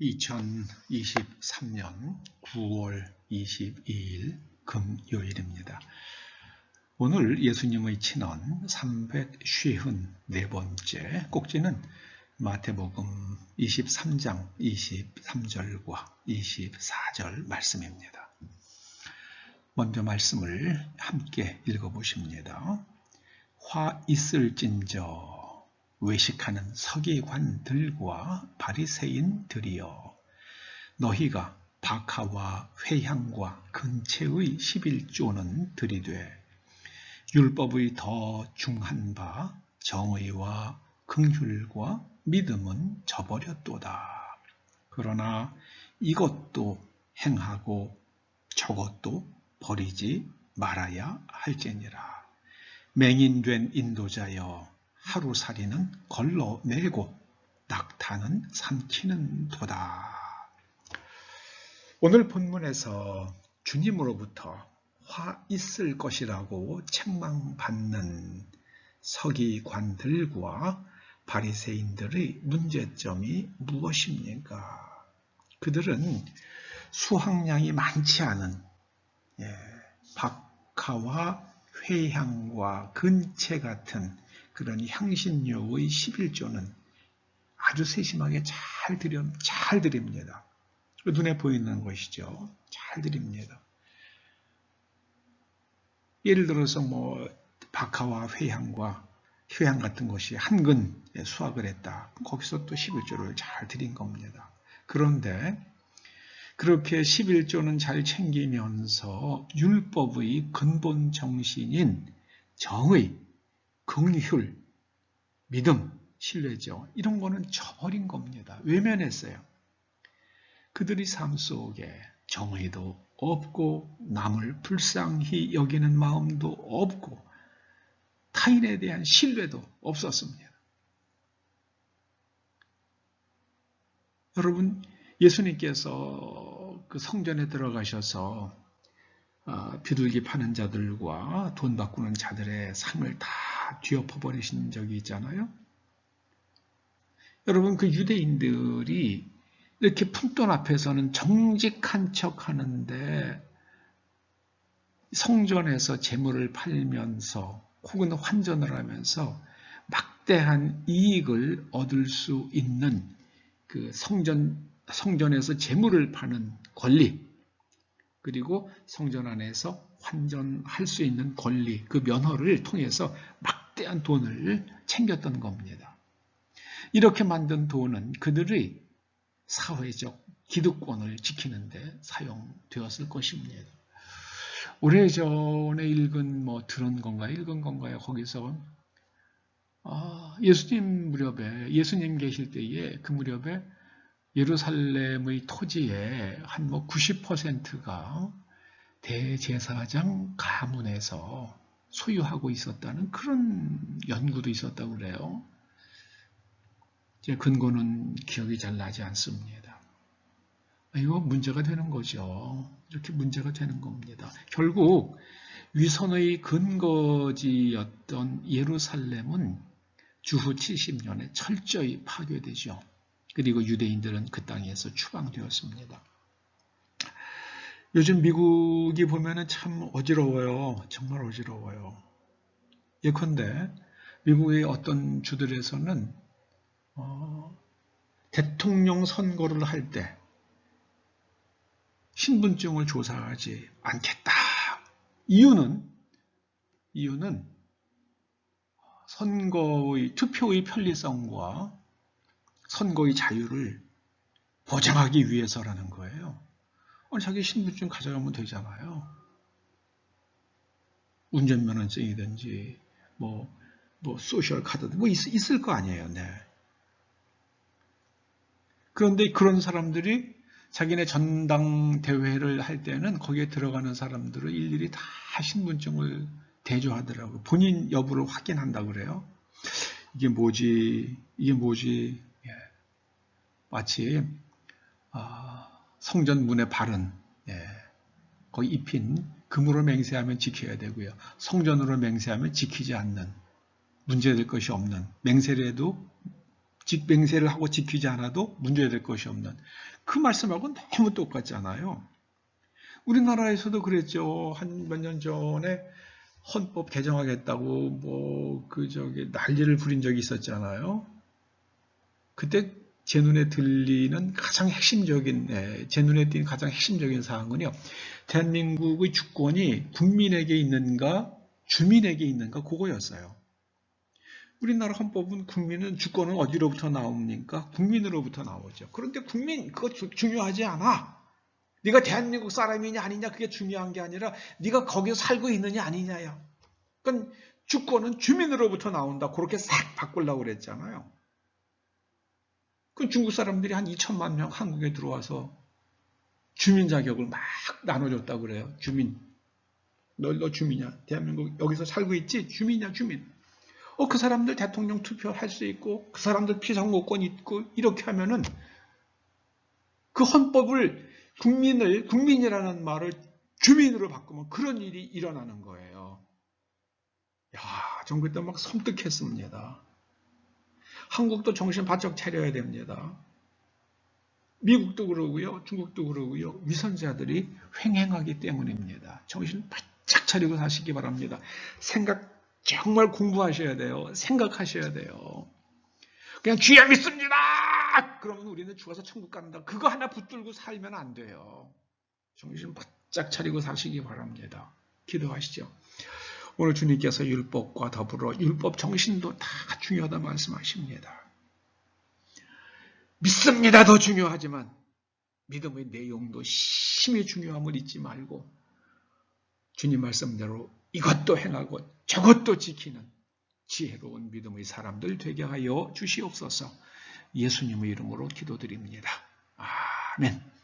2023년 9월 22일 금요일입니다. 오늘 예수님의 친언 354번째 꼭지는 마태복음 23장 23절과 24절 말씀입니다. 먼저 말씀을 함께 읽어보십니다. 화 있을진저 외식하는 서기관들과 바리새인들이여 너희가 박하와 회향과 근체의 11조는 들이되 율법의 더 중한 바 정의와 긍휼과 믿음은 저버렸도다. 그러나 이것도 행하고 저것도 버리지 말아야 할지니라. 맹인된 인도자여 하루살이는 걸러내고 낙타는 삼키는 도다. 오늘 본문에서 주님으로부터 화 있을 것이라고 책망받는 서기관들과 바리새인들의 문제점이 무엇입니까? 그들은 수확량이 많지 않은 예, 박하와 회향과 근체 같은 그런 향신료의 11조는 아주 세심하게 잘 드려, 잘 드립니다. 눈에 보이는 것이죠. 잘 드립니다. 예를 들어서 뭐 박하와 회향과 휴양 같은 것이 한근 수확을 했다. 거기서 또 11조를 잘 드린 겁니다. 그런데 그렇게 11조는 잘 챙기면서 율법의 근본 정신인 정의, 긍휼, 믿음, 신뢰죠. 이런 거는 저버린 겁니다. 외면했어요. 그들의 삶 속에 정의도 없고 남을 불쌍히 여기는 마음도 없고 타인에 대한 신뢰도 없었습니다. 여러분 예수님께서 그 성전에 들어가셔서 아, 비둘기 파는 자들과 돈 바꾸는 자들의 삶을 다 뒤엎어 버리신 적이 있잖아요. 여러분 그 유대인들이 이렇게 품돈 앞에서는 정직한 척 하는데 성전에서 재물을 팔면서 혹은 환전을 하면서 막대한 이익을 얻을 수 있는 그 성전, 성전에서 재물을 파는 권리, 그리고 성전 안에서 환전할 수 있는 권리, 그 면허를 통해서 막 대한 돈을 챙겼던 겁니다. 이렇게 만든 돈은 그들의 사회적 기득권을 지키는 데 사용되었을 것입니다. 오래전에 읽은 뭐 들은 건가요? 읽은 건가요? 거기서 아, 예수님 무렵에 예수님 계실 때에 그 무렵에 예루살렘의 토지의 한 뭐 90%가 대제사장 가문에서 소유하고 있었다는 그런 연구도 있었다고 그래요. 제 근거는 기억이 잘 나지 않습니다. 이거 문제가 되는 거죠. 이렇게 문제가 되는 겁니다. 결국 위선의 근거지였던 예루살렘은 주후 70년에 철저히 파괴되죠. 그리고 유대인들은 그 땅에서 추방되었습니다. 요즘 미국이 보면 참 어지러워요. 정말 어지러워요. 예컨대 미국의 어떤 주들에서는 어, 대통령 선거를 할 때 신분증을 조사하지 않겠다. 이유는 이유는 선거의 투표의 편리성과 선거의 자유를 보장하기 위해서라는 거예요. 아니, 자기 신분증 가져가면 되잖아요. 운전면허증이든지 뭐, 뭐 소셜 카드든 뭐 있, 있을 거 아니에요. 네. 그런데 그런 사람들이 자기네 전당 대회를 할 때는 거기에 들어가는 사람들을 일일이 다 신분증을 대조하더라고요. 본인 여부를 확인한다 그래요. 이게 뭐지? 이게 뭐지? 예. 마치 아, 성전 문에 바른 예. 거기 입힌 금으로 맹세하면 지켜야 되고요. 성전으로 맹세하면 지키지 않는 문제될 것이 없는 맹세를 해도 직맹세를 하고 지키지 않아도 문제될 것이 없는 그 말씀하고 너무 똑같잖아요. 우리나라에서도 그랬죠. 한 몇 년 전에 헌법 개정하겠다고 뭐 그 저기 난리를 부린 적이 있었잖아요. 그때 제 눈에 들리는 가장 핵심적인 예, 제 눈에 띄는 가장 핵심적인 사항은요. 대한민국의 주권이 국민에게 있는가 주민에게 있는가 그거였어요. 우리나라 헌법은 국민은 주권은 어디로부터 나옵니까? 국민으로부터 나오죠. 그런데 국민 그거 주- 중요하지 않아. 네가 대한민국 사람이냐 아니냐 그게 중요한 게 아니라 네가 거기서 살고 있느냐 아니냐야. 그러니까 주권은 주민으로부터 나온다. 그렇게 싹 바꾸려고 그랬잖아요. 그 중국 사람들이 한 2천만 명 한국에 들어와서 주민 자격을 막 나눠줬다고 그래요. 주민. 너, 너 주민이야. 대한민국 여기서 살고 있지? 주민이야, 주민. 어, 그 사람들 대통령 투표할 수 있고, 그 사람들 피선거권 있고, 이렇게 하면은 그 헌법을 국민을, 국민이라는 말을 주민으로 바꾸면 그런 일이 일어나는 거예요. 야, 전 그때 막 섬뜩했습니다. 한국도 정신 바짝 차려야 됩니다. 미국도 그러고요, 중국도 그러고요, 위선자들이 횡행하기 때문입니다. 정신 바짝 차리고 사시기 바랍니다. 생각 정말 공부하셔야 돼요. 생각하셔야 돼요. 그냥 주야 믿습니다! 그러면 우리는 죽어서 천국 간다. 그거 하나 붙들고 살면 안 돼요. 정신 바짝 차리고 사시기 바랍니다. 기도하시죠. 오늘 주님께서 율법과 더불어 율법 정신도 다 중요하다 말씀하십니다. 믿습니다. 더 중요하지만 믿음의 내용도 심히 중요함을 잊지 말고 주님 말씀대로 이것도 행하고 저것도 지키는 지혜로운 믿음의 사람들 되게 하여 주시옵소서 예수님의 이름으로 기도드립니다. 아멘.